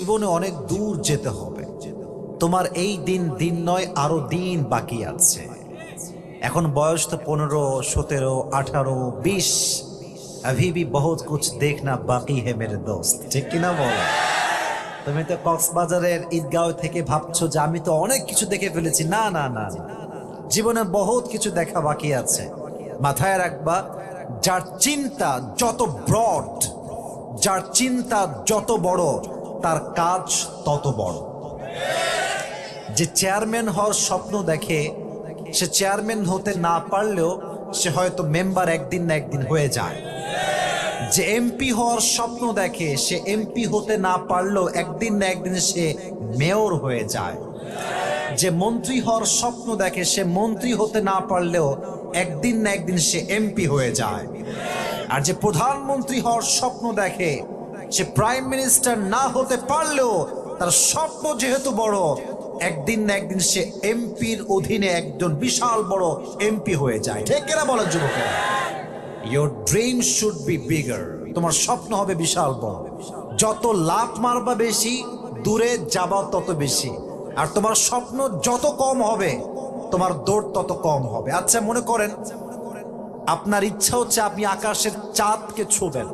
জীবনে অনেক দূর যেতে হবে তোমার এই দিন দিন নয় আরো দিন বাকি আছে এখন বয়স তো পনেরো সতেরো আঠারো বিশ अभी भी बहुत कुछ देखना बाकी है मेरे दोस्त ঠিক কিনা বলো তুমি তো কক্সবাজারের ঈদগাঁও থেকে ভাবছো যে আমি তো অনেক কিছু দেখে ফেলেছি না না না না। জীবনে বহুত কিছু দেখা বাকি আছে মাথায় রাখবা যার চিন্তা যত ব্রড যার চিন্তা যত বড় তার কাজ তত বড়। যে চেয়ারম্যান হওয়ার স্বপ্ন দেখে, সে চেয়ারম্যান হতে না পারলেও সে হয়তো মেম্বার একদিন না একদিন হয়ে যায়। যে এমপি হওয়ার স্বপ্ন দেখে, সে এমপি হতে না পারলেও একদিন না একদিন সে মেয়র হয়ে যায়। যে মন্ত্রী হওয়ার স্বপ্ন দেখে, সে মন্ত্রী হতে না পারলেও একদিন না একদিন সে এমপি হয়ে যায়। আর যে প্রধানমন্ত্রী হওয়ার স্বপ্ন দেখে সে প্রাইম মিনিস্টার না হতে পারলেও তার স্বপ্ন যেহেতু বড়, একদিন না একদিন সে এমপির অধীনে একজন বিশাল বড় এমপি হয়ে যায়। ঠিক কেনা বলেন যুবকেরা? Your dream should be bigger তোমার স্বপ্ন হবে বিশাল বড়। যত লাভ মারবা বেশি, দূরে যাবা তত বেশি। আর তোমার স্বপ্ন যত কম হবে, তোমার দৌড় তত কম হবে। আচ্ছা মনে করেন, আপনার ইচ্ছা হচ্ছে আপনি আকাশের চাঁদকে ছুবেন।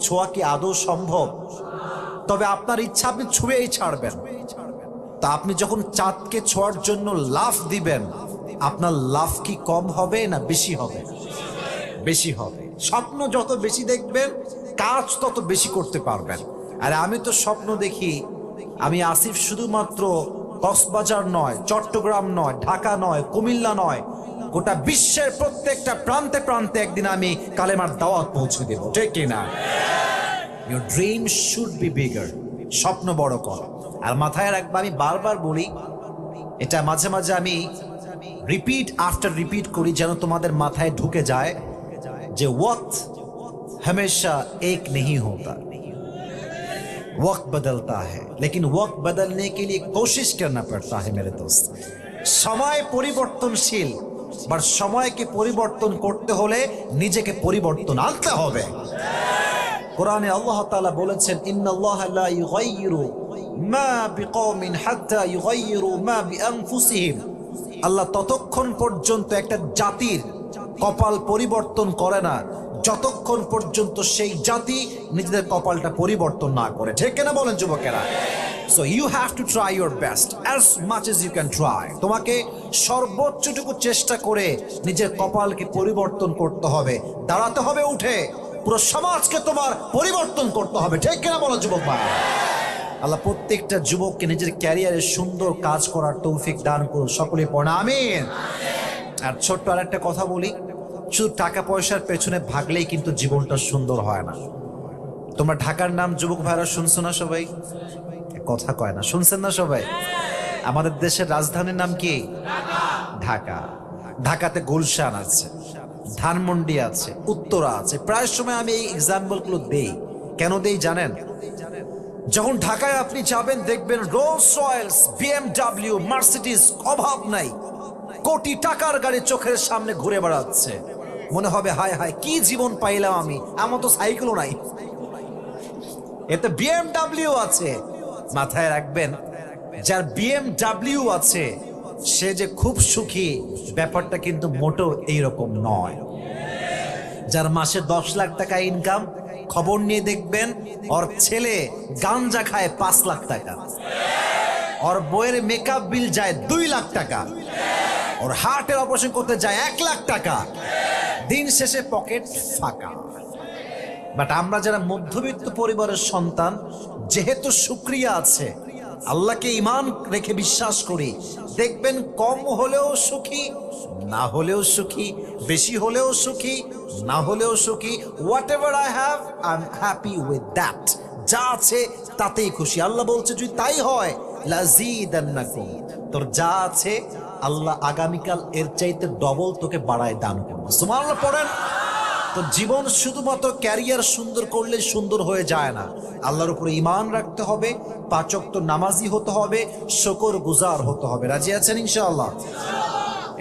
ছোঁয়া কি আদৌ সম্ভব? তবে আপনার ইচ্ছা আপনি ছুঁয়েই ছাড়বেন। তা আপনি যখন চাঁদকে ছোঁয়ার জন্য লাফ দিবেন, আপনার লাফ কি কম হবে না বেশি হবে? বেশি হবে। স্বপ্ন যত বেশি দেখবেন, কাজ তত বেশি করতে পারবেন। আর আমি তো স্বপ্ন দেখি, আমি আসিফ শুধুমাত্র কক্সবাজার নয়, চট্টগ্রাম নয়, ঢাকা নয়, কুমিল্লা নয় গোটা বিশ্বের প্রত্যেকটা প্রান্তে প্রান্তে একদিন আমি কালেমার দাওয়াত পৌঁছে দেব ঠিক কিনা your dream should be bigger স্বপ্ন বড় কর আর মাথায় রাখবা আমি বারবার বলি এটা মাঝে মাঝে আমি রিপিট আফটার রিপিট করি যেন তোমাদের মাথায় ঢুকে যায় যে ওয়াক্ত हमेशा एक नहीं होता वक्त बदलता है लेकिन वक्त बदलने के लिए कोशिश करना पड़ता है मेरे दोस्त সময় পরিবর্তনশীল বাট সময়কে পরিবর্তন করতে হলে নিজেকে পরিবর্তন আনতে হবে। কোরআনে আল্লাহ তাআলা বলেছেন আল্লাহ ততক্ষণ পর্যন্ত একটা জাতির কপাল পরিবর্তন করে না। যতক্ষণ পর্যন্ত সেই জাতি নিজেদের কপালটা পরিবর্তন না করে। ঠিক কিনা বলেন যুবকেরা? So you have to try your best as much as you can try তোমাকে সর্বোচ্চটুকু চেষ্টা করে নিজের কপালকে পরিবর্তন করতে হবে, দাঁড়াতে হবে উঠে, পুরো সমাজকে তোমার পরিবর্তন করতে হবে, ঠিক কিনা বলো যুবক ভাই? আল্লাহ প্রত্যেকটা যুবককে নিজের ক্যারিয়ারে সুন্দর কাজ করার তৌফিক দান করুন সকলে পড়া আমিন। আর ছোট্ট আর একটা কথা বলি, শুধু টাকা পয়সার পেছনে ভাগলেই কিন্তু জীবনটা সুন্দর হয় না। তোমরা ঢাকার নাম যুবক ভাইরা শুনছো না সবাই? কথা কয় না। শুনছেন না সবাই? আমাদের দেশের রাজধানীর নাম কি? ঢাকা। ঢাকাতে গুলশান আছে, ধানমন্ডি আছে, উত্তরা আছে। প্রায় সময় আমি এই এক্সাম্পলগুলো দেই। কেন দেই জানেন? যখন ঢাকায় আপনি যাবেন, দেখবেন রোলস রয়েলস বিএমডাব্লিউ মার্সিডিস অভাব নাই। কোটি টাকার গাড়ি চোখের সামনে ঘুরে বেড়াচ্ছে। মনে হবে, হায় হায়, কি জীবন পাইলাম আমি? আমার তো সাইকেলও নাই। এতে বিএমডাব্লিউ আছে মাথায় রাখবেন, যার বিএমডাব্লিউ আছে, সে যে খুব সুখী, ব্যাপারটা কিন্তু মোটো এইরকম নয়। যার মাসে দশ লাখ টাকা ইনকাম খবর নিয়ে দেখবেন, ওর ছেলে গাঞ্জা খায় পাঁচ লাখ টাকা। ওর বইয়ের মেকআপ বিল যায় দুই লাখ টাকা। ওর হার্টের অপারেশন করতে যায় এক লাখ টাকা। দিন শেষে পকেট ফাঁকা। বাট আমরা যারা মধ্যবিত্ত পরিবারের সন্তান, যেহেতু সুক্রিয়া আছে, আল্লাহকে ইমান রেখে বিশ্বাস করি, দেখবেন কম হলেও সুখী, না হলেও সুখী, বেশি হলেও সুখী, না হলেও সুখী whatever I have I am happy with that যা আছে তাতেই খুশি। আল্লাহ বলছে, যদি তাই হয়, লাজিদান্নাকুম। তোর যা আছে, আল্লাহ আগামীকাল এর চাইতে ডবল তোকে বাড়ায় দান করবে। সুবহানাল্লাহ, পড়েন। তো জীবন শুধুমাত্র ক্যারিয়ার সুন্দর করলে সুন্দর হয়ে যায় না। আল্লাহর উপরে ইমান রাখতে হবে পাচক তো নামাজি হতে হবে, শকর গুজার হতে হবে। রাজি আছেন ইনশাআল্লাহ?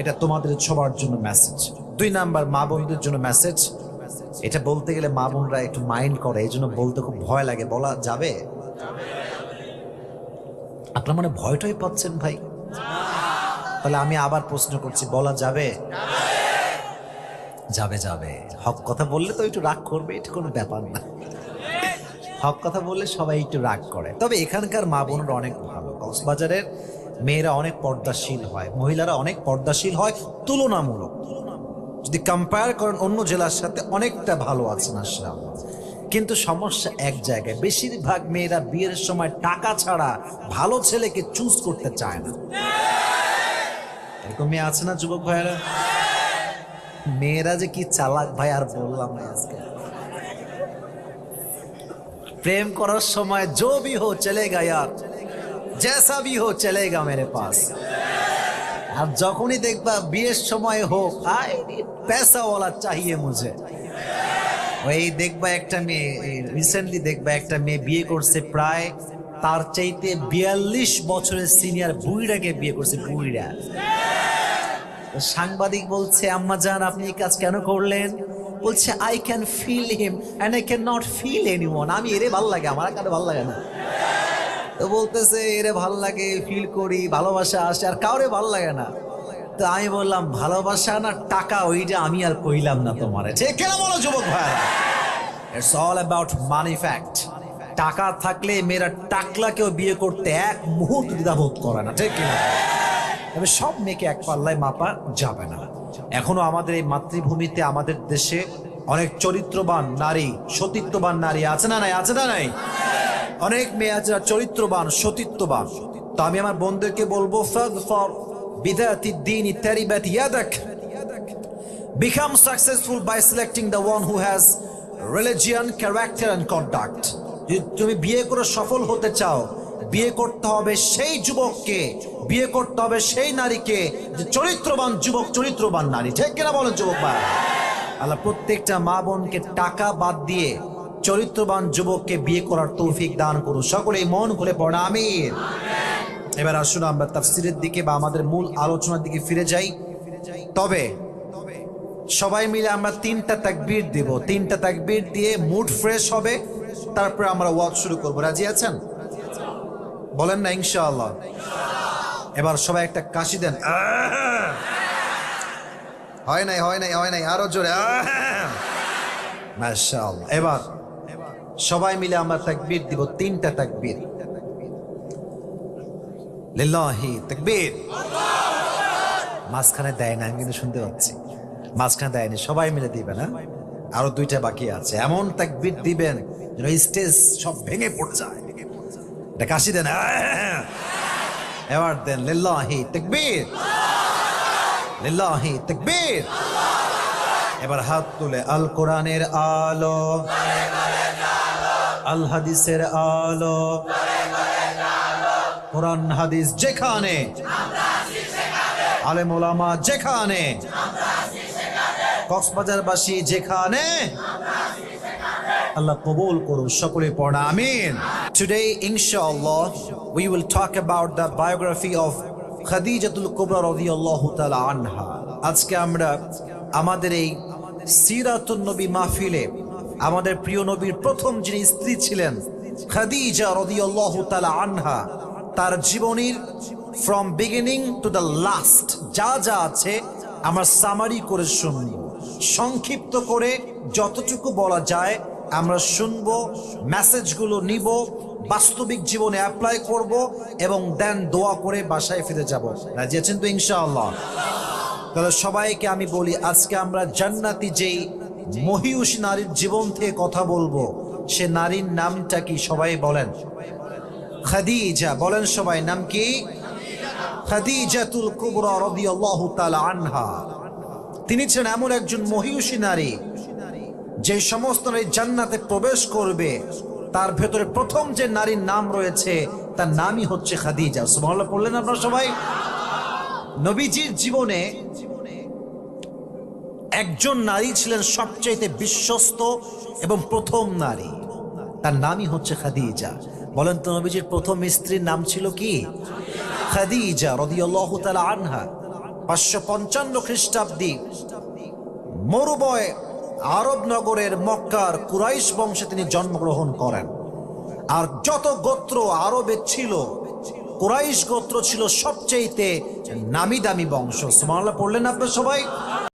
এটা তোমাদের সবার জন্য মেসেজ দুই নাম্বার, মা বোনদের জন্য মেসেজ এটা বলতে গেলে মা বোনরা একটু মাইন্ড করে, এই জন্য বলতে খুব ভয় লাগে। বলা যাবে? আপনার মনে ভয়টাই পাচ্ছেন ভাই? তাহলে আমি আবার প্রশ্ন করছি, বলা যাবে? যাবে যাবে। হক কথা বললে তো একটু রাগ করবে, এটা কোনো ব্যাপার না। হক কথা বললে সবাই একটু রাগ করে। তবে এখানকার মা বোনরা অনেক ভালো। কক্সবাজারের মেয়েরা অনেক পর্দাশীল হয়, মহিলারা অনেক পর্দাশীল হয়, তুলনামূলক। যদি কম্পেয়ার করেন অন্য জেলার সাথে অনেকটা ভালো আছে না কিন্তু সমস্যা এক জায়গায়, বেশিরভাগ মেয়েরা বিয়ের সময় টাকা ছাড়া ভালো ছেলেকে চুজ করতে চায় না। এরকম মেয়ে আছে না, যুবক ভাইয়েরা? মেয়েরা যে কি চালাক ভাই, আর বললাম না আজকে। প্রেম করার সময় জো বি হো চলে গা জেসা বি হো চলে গা মেরে পাস। আর যখনই দেখবা বিয়ের সময় হোক আই পেশাওয়ালা চাহিয়ে মুঝে। ওই দেখবা একটা মেয়ে রিসেন্টলি দেখবা একটা মেয়ে বিয়ে করছে প্রায় তার চাইতে বিয়াল্লিশ বছরের সিনিয়র বুড়িরাকে বিয়ে করছে বুড়িরা। সাংবাদিক বলছে, আম্মা জান, আপনি এই কাজ কেন করলেন? বলছে I can feel him and I can not feel anyone আমি, এরে ভালো লাগে, আমার কারও ভালো লাগে না। তো বলতেছে, এরে ভালো লাগে ফিল করি, ভালোবাসা আসে, আর কাউরে ভালো লাগে না। তো আমি বললাম, ভালোবাসা না, টাকা, ওইটা আমি আর কইলাম না তোমার। ঠিক কেন বলো, যুবক ভাই? It's all about money fact টাকা থাকলে মেয়েরা টাকলাকেও বিয়ে করতে এক মুহূর্ত দ্বিধাবোধ করে না, ঠিক কিনা? তবে সব মেয়েকে এক পাল্লায় মাপা যাবে না। এখনও আমাদের এই মাতৃভূমিতে আমাদের দেশে অনেক চরিত্রবান নারী সতীত্ববান নারী আছে না নাই? আছে না নাই? অনেক মেয়ে আছে চরিত্রবান সতীত্ববান। তো আমি আমার বন্ধুকে বলব Become successful by selecting the one who has religion, character and conduct. তুমি বিয়ে করে সফল হতে চাও বিয়ে করতে হবে সেই যুবককে, বিয়ে করতে হবে সেই নারীকে চরিত্রবান যুবক, চরিত্রবান নারী। ঠিক কিনা বলেন যুবক ভাই? আল্লাহ, প্রত্যেকটা মা বোনকে টাকা বাদ দিয়ে চরিত্রবান যুবককে বিয়ে করার তৌফিক দান করুন। সকলেই মন খুলে পড়া আমির এবার আসুন আমরা তাফসিরের দিকে বা আমাদের মূল আলোচনার দিকে ফিরে যাই। তবে সবাই মিলে আমরা তিনটা তাকবীর দেব। তিনটা তাকবীর দিয়ে মুড ফ্রেশ হবে, তারপরে আমরা ওয়াক শুরু করব। রাজি আছেন? বলেন না ইনশাআল্লাহ। এবার সবাই একটা কাশি দেন। হয় নাই হয় নাই হয় নাই, আরও জোরে এবার সবাই মিলে আমরা তাকবীর দিব, তিনটা তাকবীর। মাঝখানে দেয় না, আমি কিন্তু শুনতে পাচ্ছি। মাঝখানে দেয়নি সবাই মিলে দিবেন হ্যাঁ? আরও দুইটা বাকি আছে। এমন তাকবীর দিবেন যেন স্টেজ সব ভেঙে পড়ে যায়। এটা দেন! এবার দেন লিল্লাহি তাকবীর লিল্লাহি তাকবীর এবার হাত তুলে আল কোরআনের আলো আল হাদিসের আলো কোরআন হাদিস যেখানে আলেম ওলামা যেখানে কক্সবাজারবাসী যেখানে আল্লাহ কবুল করুন সকলে পড়া, আমিন। টুডে ইনশাআল্লাহ we will talk about the biography of Khadijatul Kubra রাদিয়াল্লাহু তাআলা আনহা আজকে আমরা আমাদের এই সিরাতুন নবী মাহফিলে আমাদের প্রিয় নবীর প্রথম যিনি স্ত্রী ছিলেন খাদিজা রাদিয়াল্লাহু তাআলা আনহা তার জীবনীর from beginning to the last যা যা আছে আমার সামারি করে শুনব। সংক্ষিপ্ত করে যতটুকু বলা যায় আমরা শুনব, মেসেজগুলো নিব, বাস্তবিক জীবনে অ্যাপ্লাই করব এবং দেন দোয়া করে বাসায় ফিরে যাব। রাজি আছেন তো ইনশাআল্লাহ? তাহলে সবাইকে আমি বলি, আজকে আমরা জান্নাতি যেই মহিউষ নারীর জীবন থেকে কথা বলব, সে নারীর নামটা কি সবাই বলেন? খাদিজা, বলেন সবাই, নাম কি? খাদিজাতুল কুবরা রাদিয়াল্লাহু তাআলা আনহা। তিনি ছিলেন এমন একজন মহিষী নারী যে সমস্ত নারী জান্নাতে প্রবেশ করবে, তার ভেতরে প্রথম যে নারীর নাম রয়েছে, তার নামই হচ্ছে খাদিজা। সুবহানাল্লাহ, পড়লেন আপনারা সবাই? নবীজির জীবনে একজন নারী ছিলেন সবচাইতে বিশ্বস্ত এবং প্রথম নারী। তার নামই হচ্ছে খাদিজা। বলেন তো, নবীজির প্রথম স্ত্রীর নাম ছিল কি? খাদিজা রদিয়াল্লাহু তাআলা আনহা। পাঁচশো পঞ্চান্ন খ্রিস্টাব্দী মরুবয় আরব নগরের মক্কার কুরাইশ বংশে তিনি জন্মগ্রহণ করেন। আর যত গোত্র আরবে ছিল, কুরাইশ গোত্র ছিল সবচেয়েতে নামি দামি বংশ। সুমান পড়লেন আপনার সবাই?